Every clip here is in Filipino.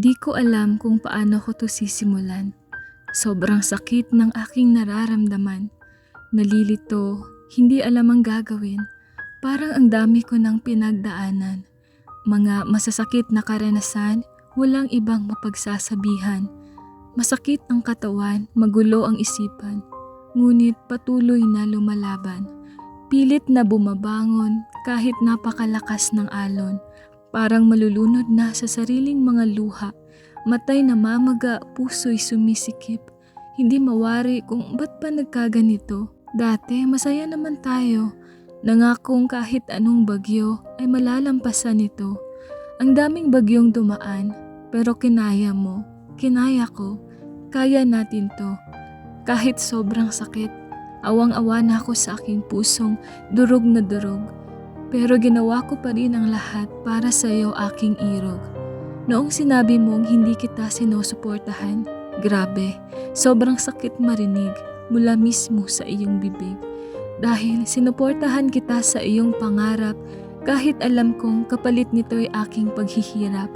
Di ko alam kung paano ko to sisimulan. Sobrang sakit ng aking nararamdaman. Nalilito, hindi alam ang gagawin. Parang ang dami ko ng pinagdaanan. Mga masasakit na karanasan, walang ibang mapagsasabihan. Masakit ang katawan, magulo ang isipan. Ngunit patuloy na lumalaban. Pilit na bumabangon kahit napakalakas ng alon. Parang malulunod na sa sariling mga luha. Matay na mamaga, puso'y sumisikip. Hindi mawari kung ba't pa nagkaganito. Dati masaya naman tayo. Nangakong kahit anong bagyo ay malalampasan ito. Ang daming bagyong dumaan, pero kinaya mo, kinaya ko, kaya natin to. Kahit sobrang sakit, awang-awa na ako sa aking pusong durog na durog. Pero ginawa ko pa rin ang lahat para sa iyo aking irog. Noong sinabi mong hindi kita sinusuportahan, grabe, sobrang sakit marinig mula mismo sa iyong bibig. Dahil sinuportahan kita sa iyong pangarap kahit alam kong kapalit nito'y aking paghihirap.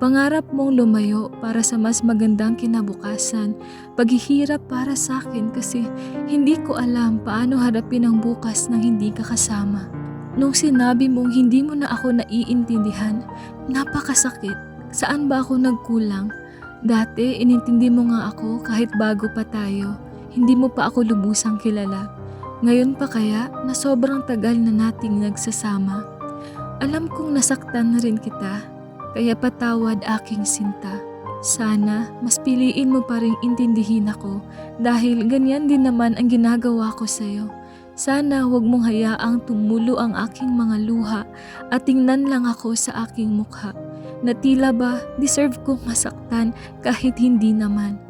Pangarap mong lumayo para sa mas magandang kinabukasan. Paghihirap para sa akin kasi hindi ko alam paano harapin ang bukas nang hindi ka kasama. Nung sinabi mong hindi mo na ako naiintindihan, napakasakit. Saan ba ako nagkulang? Dati, inintindi mo nga ako kahit bago pa tayo. Hindi mo pa ako lubusang kilala. Ngayon pa kaya na sobrang tagal na nating nagsasama. Alam kong nasaktan na rin kita, kaya patawad aking sinta. Sana mas piliin mo pa rin intindihin ako dahil ganyan din naman ang ginagawa ko sa'yo. Sana huwag mong hayaang tumulo ang aking mga luha at tingnan lang ako sa aking mukha. Na tila ba deserve kong masaktan kahit hindi naman.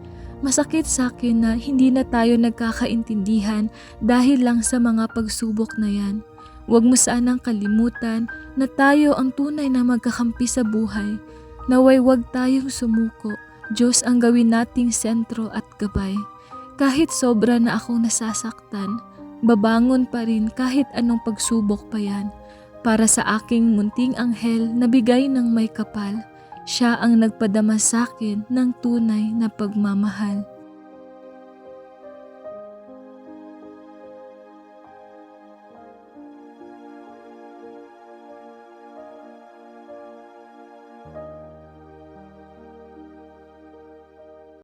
Masakit sa akin na hindi na tayo nagkakaintindihan dahil lang sa mga pagsubok na yan. Huwag mo sanang kalimutan na tayo ang tunay na magkakampi sa buhay. Naway huwag tayong sumuko. Diyos ang gawin nating sentro at gabay. Kahit sobra na akong nasasaktan, babangon pa rin kahit anong pagsubok pa yan. Para sa aking munting anghel na bigay ng may kapal, siya ang nagpadama sa akin ng tunay na pagmamahal.